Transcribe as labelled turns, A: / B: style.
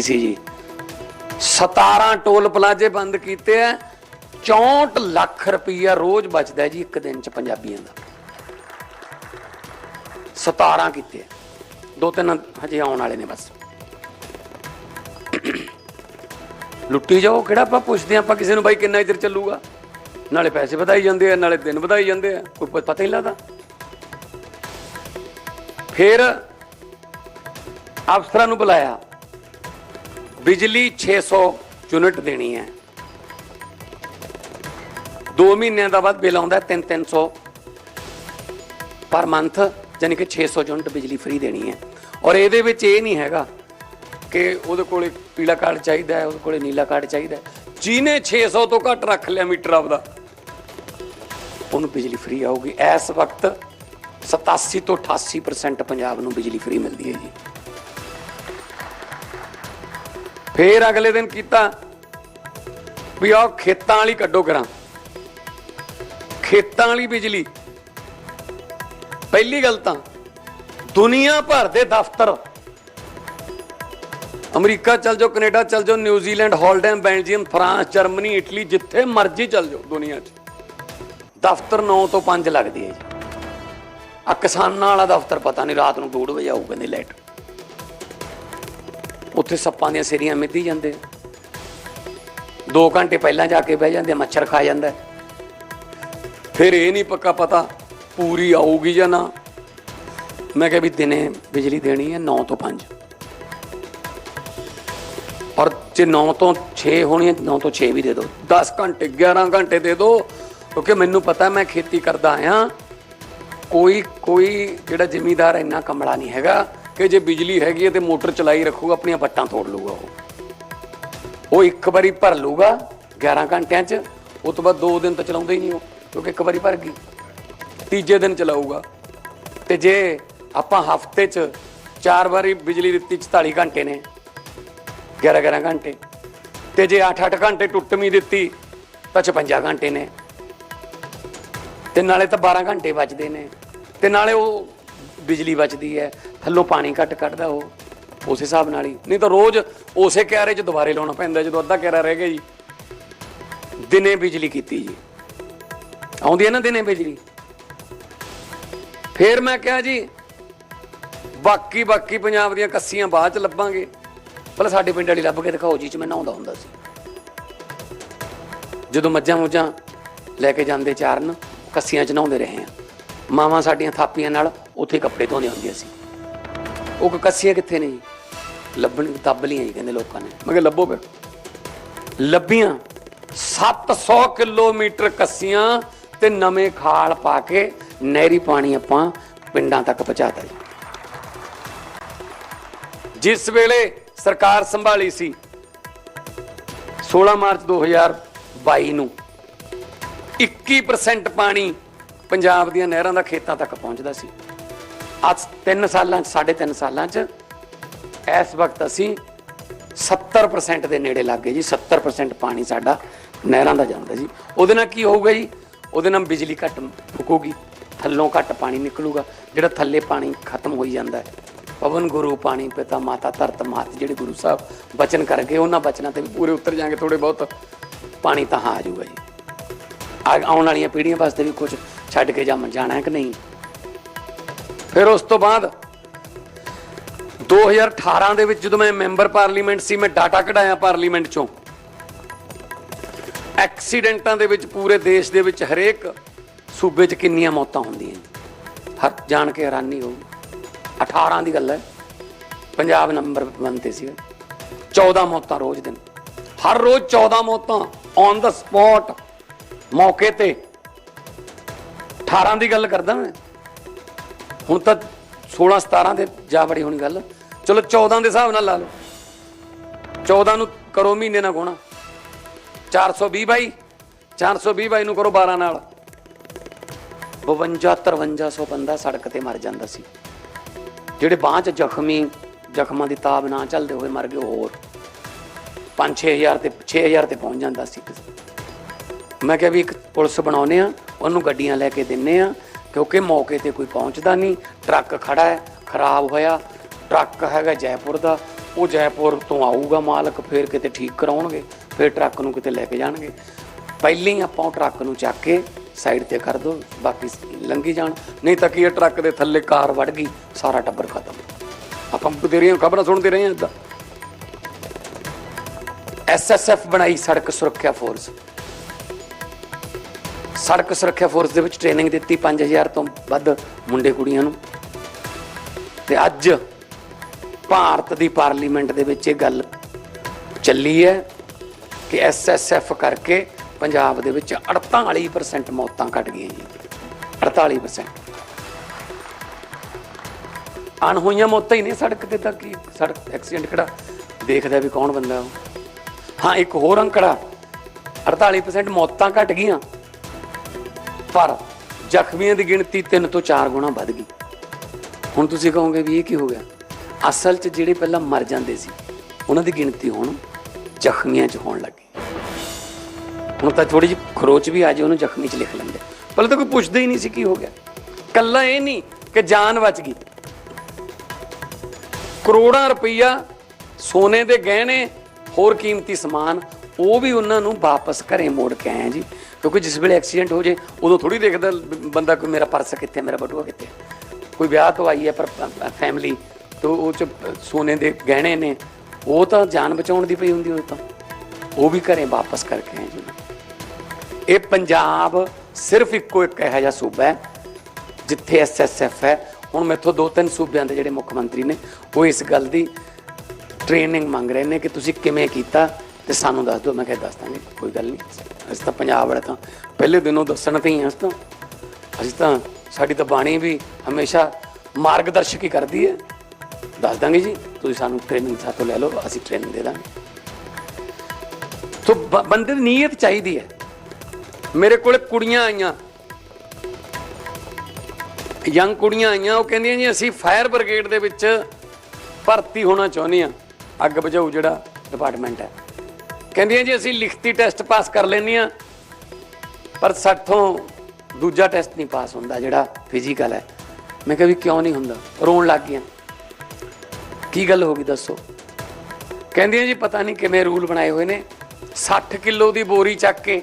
A: ਸੀ ਜੀ। 17 ਟੋਲ ਪਲਾਜ਼ੇ ਬੰਦ ਕੀਤੇ ਆ। 64 ਲੱਖ ਰੁਪਈਆ ਰੋਜ਼ ਬਚਦਾ ਜੀ ਇੱਕ ਦਿਨ ਚ ਪੰਜਾਬੀਆਂ ਦਾ। 17 ਕੀਤੇ ਦੋ ਤਿੰਨ ਹਜੇ ਆਉਣ ਵਾਲੇ ਨੇ ਬਸ। ਲੁੱਟੀ ਜਾਓ, ਕਿਹੜਾ ਆਪਾਂ ਪੁੱਛਦੇ ਹਾਂ, ਆਪਾਂ ਕਿਸੇ ਨੂੰ ਬਾਈ ਕਿੰਨਾ ਚਿਰ ਚੱਲੂਗਾ? ਨਾਲੇ ਪੈਸੇ ਵਧਾਈ ਜਾਂਦੇ ਆ, ਨਾਲੇ ਦਿਨ ਵਧਾਈ ਜਾਂਦੇ ਆ, ਕੋਈ ਪਤਾ ਹੀ ਨਹੀਂ ਲੱਗਦਾ। ਫਿਰ ਅਫਸਰਾਂ ਨੂੰ ਬੁਲਾਇਆ। ਬਿਜਲੀ 600 ਯੂਨਿਟ ਦੇਣੀ ਹੈ। 2 ਮਹੀਨਿਆਂ ਦਾ ਬਾਅਦ ਬਿੱਲ ਆਉਂਦਾ 3-300 ਪਰ ਮੰਥ ਯਾਨੀ ਕਿ 600 ਯੂਨਿਟ ਬਿਜਲੀ ਫ੍ਰੀ ਦੇਣੀ ਹੈ। ਔਰ ਇਹਦੇ ਵਿੱਚ ਇਹ ਨਹੀਂ ਹੈਗਾ ਕਿ ਉਹਦੇ ਕੋਲੇ ਪੀਲਾ ਕਾਰਡ ਚਾਹੀਦਾ ਹੈ, ਉਹਦੇ ਕੋਲੇ ਨੀਲਾ ਕਾਰਡ ਚਾਹੀਦਾ ਹੈ। ਜਿਹਨੇ 600 ਤੋਂ ਘੱਟ ਰੱਖ ਲਿਆ ਮੀਟਰ ਆਪਦਾ, ਉਹਨੂੰ ਬਿਜਲੀ ਫ੍ਰੀ ਆਊਗੀ। ਇਸ ਵਕਤ 87 ਤੋਂ 88% ਪੰਜਾਬ ਨੂੰ ਬਿਜਲੀ ਫ੍ਰੀ ਮਿਲਦੀ ਹੈ ਜੀ। ਫੇਰ ਅਗਲੇ ਦਿਨ ਕੀਤਾ ਵੀ ਆਹ ਖੇਤਾਂ ਵਾਲੀ ਕੱਢੋ ਕਰਾਂ ਖੇਤਾਂ ਵਾਲੀ ਬਿਜਲੀ। ਪਹਿਲੀ ਗੱਲ ਤਾਂ ਦੁਨੀਆ ਭਰ ਦੇ ਦਫ਼ਤਰ। ਅਮਰੀਕਾ ਚੱਲ ਜਾਓ, ਕੈਨੇਡਾ ਚੱਲ ਜਾਓ ਨਿਊਜ਼ੀਲੈਂਡ ਹਾਲਡੈਮ ਬੈਲਜੀਅਮ, ਫਰਾਂਸ, ਜਰਮਨੀ, ਇਟਲੀ, ਜਿੱਥੇ ਮਰਜ਼ੀ ਚੱਲ ਜਾਓ ਦੁਨੀਆ 'ਚ। ਦਫ਼ਤਰ 9 ਤੋਂ 5 ਲੱਗਦੀ ਹੈ ਜੀ। ਆ ਕਿਸਾਨਾਂ ਵਾਲਾ ਦਫ਼ਤਰ ਪਤਾ ਨਹੀਂ ਰਾਤ ਨੂੰ 2 ਵਜੇ ਆਊ ਕਹਿੰਦੇ ਲਾਈਟ ਉੱਥੇ ਸੱਪਾਂ ਦੀਆਂ ਸਿਰੀਆਂ ਮਿੱਧੀ ਜਾਂਦੇ। 2 ਘੰਟੇ ਪਹਿਲਾਂ ਜਾ ਕੇ ਬਹਿ ਜਾਂਦੇ, ਮੱਛਰ ਖਾ ਜਾਂਦਾ। ਫਿਰ ਇਹ ਨਹੀਂ ਪੱਕਾ ਪਤਾ ਪੂਰੀ ਆਊਗੀ ਜਾਂ ਨਾ। ਮੈਂ ਕਿਹਾ ਵੀ ਦਿਨੇ ਬਿਜਲੀ ਦੇਣੀ ਹੈ 9 ਤੋਂ 5 ਔਰ ਜੇ 9 ਤੋਂ 6 ਹੋਣੀ ਹੈ 9 ਤੋਂ 6 ਵੀ ਦੇ ਦਿਓ 10 ਘੰਟੇ 11 ਘੰਟੇ ਦੇ ਦਿਓ ਕਿਉਂਕਿ ਮੈਨੂੰ ਪਤਾ ਮੈਂ ਖੇਤੀ ਕਰਦਾ ਆਇਆ। ਕੋਈ ਕੋਈ ਜਿਹੜਾ ਜ਼ਿਮੀਦਾਰ ਇੰਨਾ ਕਮਲਾ ਨਹੀਂ ਹੈਗਾ। ਕਿ ਜੇ ਬਿਜਲੀ ਹੈਗੀ ਹੈ ਤੇ ਮੋਟਰ ਚਲਾਈ ਰੱਖੂਗਾ, ਆਪਣੀਆਂ ਪੱਟਾਂ ਤੋੜ ਲੂਗਾ ਉਹ। ਉਹ ਇੱਕ ਵਾਰੀ ਭਰ ਲੂਗਾ 11 ਘੰਟਿਆਂ 'ਚ ਉਸ ਤੋਂ ਬਾਅਦ 2 ਦਿਨ ਤਾਂ ਚਲਾਉਂਦਾ ਹੀ ਨਹੀਂ ਉਹ, ਕਿਉਂਕਿ ਇੱਕ ਵਾਰੀ ਭਰ ਗਈ। ਤੀਜੇ ਦਿਨ ਚਲਾਊਗਾ। ਤੇ ਜੇ ਆਪਾਂ ਹਫ਼ਤੇ 'ਚ ਚਾਰ ਵਾਰੀ ਬਿਜਲੀ ਦਿੱਤੀ 44 ਘੰਟੇ ਨੇ 11 11 ਘੰਟੇ। ਤੇ ਜੇ 8 8 ਘੰਟੇ ਟੁੱਟਵੀਂ ਦਿੱਤੀ, ਤਾਂ 56 ਘੰਟੇ ਨੇ। ਤੇ ਨਾਲੇ ਤਾਂ 12 ਘੰਟੇ ਬਚਦੇ ਨੇ। ਤੇ ਨਾਲੇ ਉਹ ਬਿਜਲੀ ਬਚਦੀ ਹੈ, ਥੱਲੋਂ ਪਾਣੀ ਘੱਟ ਕੱਢਦਾ ਉਹ, ਉਸ ਹਿਸਾਬ ਨਾਲ ਹੀ। ਨਹੀਂ ਤਾਂ ਰੋਜ਼ ਉਸੇ ਕਿਆਰੇ 'ਚ ਦੁਬਾਰੇ ਲਾਉਣਾ ਪੈਂਦਾ, ਜਦੋਂ ਅੱਧਾ ਕਿਆਰਾ ਰਹਿ ਗਿਆ ਜੀ। ਦਿਨੇ ਬਿਜਲੀ ਕੀਤੀ ਜੀ। ਆਉਂਦੀ ਹੈ ਨਾ ਦਿਨੇ ਬਿਜਲੀ? ਫੇਰ ਮੈਂ ਕਿਹਾ ਜੀ, ਬਾਕੀ ਬਾਕੀ ਪੰਜਾਬ ਦੀਆਂ ਕੱਸੀਆਂ ਬਾਅਦ ਚ ਲੱਭਾਂਗੇ। ਪਹਿਲਾਂ ਸਾਡੇ ਪਿੰਡ ਵਾਲੀ ਲੱਭ ਕੇ ਦਿਖਾਓ ਜੀ ਚ ਮੈਂ ਨਹਾਉਂਦਾ ਹੁੰਦਾ ਸੀ। ਜਦੋਂ ਮੱਝਾਂ ਮੁੱਝਾਂ ਲੈ ਕੇ ਜਾਂਦੇ ਚਾਰਨ, ਕੱਸੀਆਂ ਚ ਨਹਾਉਂਦੇ ਰਹੇ ਆ ਮਾਵਾਂ ਸਾਡੀਆਂ ਥਾਪੀਆਂ ਨਾਲ ਉੱਥੇ ਕੱਪੜੇ ਧੋਂਦੀਆਂ ਹੁੰਦੀਆਂ ਸੀ। ਉਹ ਕੱਸੀਆਂ ਕਿੱਥੇ ਨੇ ਲੱਭਣ ਦੱਬ ਲੀਆਂ ਜੀ ਕਹਿੰਦੇ ਲੋਕਾਂ ਨੇ। ਮੈਂ ਕਿਹਾ ਲੱਭੋ ਫਿਰ। ਲੱਭੀਆਂ। 700 ਕਿਲੋਮੀਟਰ ਕੱਸੀਆਂ ਤੇ ਨਵੇਂ ਖਾਲ ਪਾ ਕੇ ਨਹਿਰੀ ਪਾਣੀ ਆਪਾਂ ਪਿੰਡਾਂ ਤੱਕ ਪਹੁੰਚਾਤਾ ਜੀ। ਜਿਸ ਵੇਲੇ ਸਰਕਾਰ ਸੰਭਾਲੀ ਸੀ 16 ਮਾਰਚ 2022 ਨੂੰ 21% ਪਾਣੀ ਪੰਜਾਬ ਦੀਆਂ ਨਹਿਰਾਂ ਦਾ ਖੇਤਾਂ ਤੱਕ ਪਹੁੰਚਦਾ ਸੀ। ਅੱਜ 3 ਸਾਲਾਂ ਚ 3.5 ਸਾਲਾਂ ਚ, ਇਸ ਵਕਤ ਅਸੀਂ 70% ਦੇ ਨੇੜੇ ਲੱਗ ਗਏ ਜੀ 70% ਪਾਣੀ ਸਾਡਾ ਨਹਿਰਾਂ ਦਾ ਜਾਂਦਾ ਜੀ। ਉਹਦੇ ਨਾਲ ਕੀ ਹੋਊਗਾ ਜੀ? ਉਹਦੇ ਨਾਲ ਬਿਜਲੀ ਘੱਟ ਫੁਕੂਗੀ ਥੱਲੋਂ ਘੱਟ ਪਾਣੀ ਨਿਕਲੂਗਾ, ਜਿਹੜਾ ਥੱਲੇ ਪਾਣੀ ਖਤਮ ਹੋਈ ਜਾਂਦਾ ਹੈ। ਪਵਨ ਗੁਰੂ ਪਾਣੀ ਪਿਤਾ ਮਾਤਾ ਧਰਤ ਮਾਤ ਜਿਹੜੇ ਗੁਰੂ ਸਾਹਿਬ ਬਚਨ ਕਰ ਗਏ ਉਹਨਾਂ ਬਚਨਾਂ ਤੇ ਵੀ ਪੂਰੇ ਉਤਰ ਜਾਣਗੇ ਥੋੜੇ ਬਹੁਤ ਪਾਣੀ ਤਾਂ ਆ ਜਾਊਗਾ ਜੀ। ਆਉਣ ਵਾਲੀਆਂ ਪੀੜ੍ਹੀਆਂ ਵਾਸਤੇ ਵੀ ਕੁਝ ਛੱਡ ਕੇ ਜਾਮ ਜਾਣਾ ਹੈ ਕਿ ਨਹੀਂ? ਫਿਰ ਉਸ ਤੋਂ ਬਾਅਦ 2018 ਦੇ ਵਿੱਚ ਜਦੋਂ ਮੈਂ ਮੈਂਬਰ ਪਾਰਲੀਮੈਂਟ ਸੀ, ਮੈਂ ਡਾਟਾ ਕਢਾਇਆ ਪਾਰਲੀਮੈਂਟ ਚੋਂ। ਐਕਸੀਡੈਂਟਾਂ ਦੇ ਵਿੱਚ ਪੂਰੇ ਦੇਸ਼ ਦੇ ਵਿੱਚ ਹਰੇਕ ਸੂਬੇ 'ਚ ਕਿੰਨੀਆਂ ਮੌਤਾਂ ਹੁੰਦੀਆਂ ਹਰ ਜਾਣ ਕੇ ਹੈਰਾਨੀ ਹੋਊ 18 ਦੀ ਗੱਲ ਹੈ, ਪੰਜਾਬ ਨੰਬਰ 1 ਤੇ ਸੀ 14 ਮੌਤਾਂ ਰੋਜ਼ ਦਿਨ। ਹਰ ਰੋਜ਼ 14 ਮੌਤਾਂ ਔਨ ਦਾ ਸਪੌਟ ਮੌਕੇ ਤੇ। 18 ਦੀ ਗੱਲ ਕਰਦਾ ਮੈਂ। ਹੁਣ ਤਾਂ 16 17 ਦੇ ਜਾ ਬੜੀ ਹੋਣੀ ਗੱਲ। ਚਲੋ 14 ਦੇ ਹਿਸਾਬ ਨਾਲ ਲਾ ਲਓ। 14 ਨੂੰ ਕਰੋ ਮਹੀਨੇ ਨਾਲ ਗੁਣਾ। 420 ਬਾਈ 420 ਬਾਈ ਨੂੰ ਕਰੋ 12 ਨਾਲ। 52 5300 ਬੰਦਾ ਸੜਕ ਤੇ ਮਰ ਜਾਂਦਾ ਸੀ। ਜਿਹੜੇ ਬਾਂਹ 'ਚ ਜ਼ਖਮੀ, ਜ਼ਖਮਾਂ ਦੀ ਤਾਬ ਨਾ ਚੱਲਦੇ ਹੋਏ ਮਰ ਗਏ ਹੋਰ। 5-6000 ਤੇ 6000 ਤੇ ਪਹੁੰਚ ਜਾਂਦਾ ਸੀ ਮੈਂ ਕਿਹਾ ਵੀ ਇੱਕ ਪੁਲਿਸ ਬਣਾਉਨੇ ਆ ਉਹਨੂੰ ਗੱਡੀਆਂ ਲੈ ਕੇ ਦਿੰਨੇ ਆ ਕਿਉਂਕਿ ਮੌਕੇ ਤੇ ਕੋਈ ਪਹੁੰਚਦਾ ਨਹੀਂ, ਟਰੱਕ ਖੜਾ ਹੈ, ਖਰਾਬ ਹੋਇਆ, ਟਰੱਕ ਹੈਗਾ ਜੈਪੁਰ ਦਾ, ਉਹ ਜੈਪੁਰ ਤੋਂ ਆਊਗਾ ਮਾਲਕ, ਫਿਰ ਕਿਤੇ ਠੀਕ ਕਰਾਉਣਗੇ, ਫਿਰ ਟਰੱਕ ਨੂੰ ਕਿਤੇ ਲੈ ਕੇ ਜਾਣਗੇ। ਪਹਿਲਾਂ ਹੀ ਆਪਾਂ ਉਹ ਟਰੱਕ ਨੂੰ ਚੱਕ ਕੇ ਸਾਈਡ ਤੇ ਕਰ ਦੋ, ਬਾਕੀ ਲੰਗੀ ਜਾਣ। ਨਹੀਂ ਤਾਂ ਕੀ ਇਹ ਟਰੱਕ ਦੇ ਥੱਲੇ ਕਾਰ ਵੜ ਗਈ, ਸਾਰਾ ਟੱਬਰ ਖਤਮ। ਆਪਾਂ ਬਥੇਰੀਆਂ ਖਬਰਾਂ ਸੁਣਦੇ ਰਹੇ ਹਾਂ ਇਦਾਂ। ਐਸਐਸਐਫ ਬਣਾਈ ਸੜਕ ਸੁਰੱਖਿਆ ਫੋਰਸ। ਸੜਕ ਸੁਰੱਖਿਆ ਫੋਰਸ ਦੇ ਵਿੱਚ ਟ੍ਰੇਨਿੰਗ ਦਿੱਤੀ 5000 ਤੋਂ ਵੱਧ ਮੁੰਡੇ ਕੁੜੀਆਂ ਨੂੰ। ਤੇ ਅੱਜ ਭਾਰਤ ਦੀ ਪਾਰਲੀਮੈਂਟ ਦੇ ਵਿੱਚ ਇਹ ਗੱਲ ਚੱਲੀ ਹੈ ਕਿ ਐਸਐਸਐਫ ਕਰਕੇ ਪੰਜਾਬ ਦੇ ਵਿੱਚ 48% ਮੌਤਾਂ ਘਟ ਗਈਆਂ ਜੀ। 48% ਅਣਹੋਈਆਂ ਮੌਤਾਂ ਹੀ ਨਹੀਂ ਸੜਕ ਤੇ ਤਾਂ ਕੀ ਸੜਕ ਐਕਸੀਡੈਂਟ ਕਿਹੜਾ ਦੇਖਦਾ ਵੀ ਕੌਣ ਬੰਦਾ ਉਹ। ਹਾਂ, ਇੱਕ ਹੋਰ ਅੰਕੜਾ 48% ਮੌਤਾਂ ਘਟ ਗਈਆਂ। ਪਰ ਜ਼ਖਮੀਆਂ ਦੀ ਗਿਣਤੀ 3 ਤੋਂ 4 ਗੁਣਾ ਵੱਧ ਗਈ। ਹੁਣ ਤੁਸੀਂ ਕਹੋਗੇ ਵੀ ਇਹ ਕੀ ਹੋ ਗਿਆ? ਅਸਲ 'ਚ ਜਿਹੜੇ ਪਹਿਲਾਂ ਮਰ ਜਾਂਦੇ ਸੀ, ਉਹਨਾਂ ਦੀ ਗਿਣਤੀ ਹੁਣ ਜ਼ਖਮੀਆਂ 'ਚ ਹੋਣ ਲੱਗੀ ਹੁਣ ਤਾਂ ਥੋੜੀ ਜਿਹੀ ਖਰੋਚ ਵੀ ਆ ਜੇ, ਉਹਨੂੰ ਜ਼ਖਮੀ 'ਚ ਲਿਖ ਲੈਂਦੇ। ਪਹਿਲਾਂ ਤਾਂ ਕੋਈ ਪੁੱਛਦਾ ਹੀ ਨਹੀਂ ਸੀ ਕੀ ਹੋ ਗਿਆ। ਕੱਲਾ ਇਹ ਨਹੀਂ ਕਿ ਜਾਨ ਬਚ ਗਈ। ਕਰੋੜਾਂ ਰੁਪਈਆ ਸੋਨੇ ਦੇ ਗਹਿਣੇ, ਹੋਰ ਕੀਮਤੀ ਸਮਾਨ, ਉਹ ਵੀ ਉਹਨਾਂ ਨੂੰ ਵਾਪਸ ਘਰੇ ਮੋੜ ਕੇ ਆਏ ਜੀ। ਕਿਉਂਕਿ ਜਿਸ ਵੇਲੇ ਐਕਸੀਡੈਂਟ ਹੋ ਜੇ, ਉਦੋਂ ਥੋੜੀ ਦੇਖਦਾ ਬੰਦਾ ਕੋਈ ਮੇਰਾ ਪਰਸ ਕਿੱਥੇ, ਮੇਰਾ ਬਟੂਆ ਕਿੱਥੇ। ਕੋਈ ਵਿਆਹ ਤੋਂ ਆਈ ਹੈ ਪਰ ਫੈਮਿਲੀ ਤੋਂ ਉਹ ਚ ਸੋਨੇ ਦੇ ਗਹਿਣੇ ਨੇ, ਉਹ ਤਾਂ ਜਾਨ ਬਚਾਉਣ ਦੀ ਪਈ ਹੁੰਦੀ ਉਹ ਤਾਂ। ਉਹ ਵੀ ਘਰੇ ਵਾਪਸ ਕਰਕੇ ਆਏ ਜੀ। ਇਹ ਪੰਜਾਬ ਸਿਰਫ ਇੱਕੋ ਇੱਕ ਇਹੋ ਜਿਹਾ ਸੂਬਾ ਹੈ, ਜਿੱਥੇ ਐਸਐਸਐਫ ਹੈ। ਹੁਣ ਮੈਥੋਂ ਦੋ ਤਿੰਨ ਸੂਬਿਆਂ ਦੇ ਜਿਹੜੇ ਮੁੱਖ ਮੰਤਰੀ ਨੇ, ਉਹ ਇਸ ਗੱਲ ਦੀ ਟ੍ਰੇਨਿੰਗ ਮੰਗ ਰਹੇ ਨੇ ਕਿ ਤੁਸੀਂ ਕਿਵੇਂ ਕੀਤਾ ਤੇ ਸਾਨੂੰ ਦੱਸ ਦਿਓ, ਮੈਂ ਕਿਹਾ ਦੱਸ ਦਾਂਗੇ, ਕੋਈ ਗੱਲ ਨਹੀਂ। ਅਸੀਂ ਤਾਂ ਪੰਜਾਬ ਵਾਲੇ ਤਾਂ ਪਹਿਲੇ ਦਿਨੋਂ ਦੱਸਣ ਤੇ ਹੀ ਹਾਂ, ਅਸੀਂ ਤਾਂ ਅਸੀਂ ਤਾਂ ਸਾਡੀ ਤਾਂ ਬਾਣੀ ਵੀ ਹਮੇਸ਼ਾ ਮਾਰਗਦਰਸ਼ਕ ਹੀ ਕਰਦੀ ਹੈ। ਦੱਸ ਦਾਂਗੇ ਜੀ, ਤੁਸੀਂ ਸਾਨੂੰ ਟ੍ਰੇਨਿੰਗ ਸਾਥੋਂ ਲੈ ਲਓ, ਅਸੀਂ ਟ੍ਰੇਨਿੰਗ ਦੇ ਦਾਂਗੇ। ਤੋ ਬ- ਬੰਦੇ ਦੀ ਨੀਅਤ ਚਾਹੀਦੀ ਹੈ। ਮੇਰੇ ਕੋਲ ਕੁੜੀਆਂ ਆਈਆਂ। ਯੰਗ ਕੁੜੀਆਂ ਆਈਆਂ, ਉਹ ਕਹਿੰਦੀਆਂ ਜੀ, ਅਸੀਂ ਫਾਇਰ ਬ੍ਰਿਗੇਡ ਦੇ ਵਿੱਚ ਭਰਤੀ ਹੋਣਾ ਚਾਹੁੰਦੇ ਆ ਅੱਗ ਬੁਝਾਊ ਜਿਹੜਾ ਡਿਪਾਰਟਮੈਂਟ ਹੈ। ਕਹਿੰਦੀਆਂ ਜੀ ਅਸੀਂ ਲਿਖਤੀ ਟੈਸਟ ਪਾਸ ਕਰ ਲੈਂਦੇ ਆ ਪਰ ਸਾਥੋਂ ਦੂਜਾ ਟੈਸਟ ਨਹੀਂ ਪਾਸ ਹੁੰਦਾ ਜਿਹੜਾ ਫਿਜ਼ੀਕਲ ਹੈ। ਮੈਂ ਕਿਹਾ ਵੀ ਕਿਉਂ ਨਹੀਂ ਹੁੰਦਾ? ਰੋਣ ਲੱਗ ਗਈਆਂ। ਕੀ ਗੱਲ ਹੋ ਗਈ ਦੱਸੋ? ਕਹਿੰਦੀਆਂ ਜੀ ਪਤਾ ਨਹੀਂ ਕਿਵੇਂ ਰੂਲ ਬਣਾਏ ਹੋਏ ਨੇ। 60 ਕਿਲੋ ਦੀ ਬੋਰੀ ਚੱਕ ਕੇ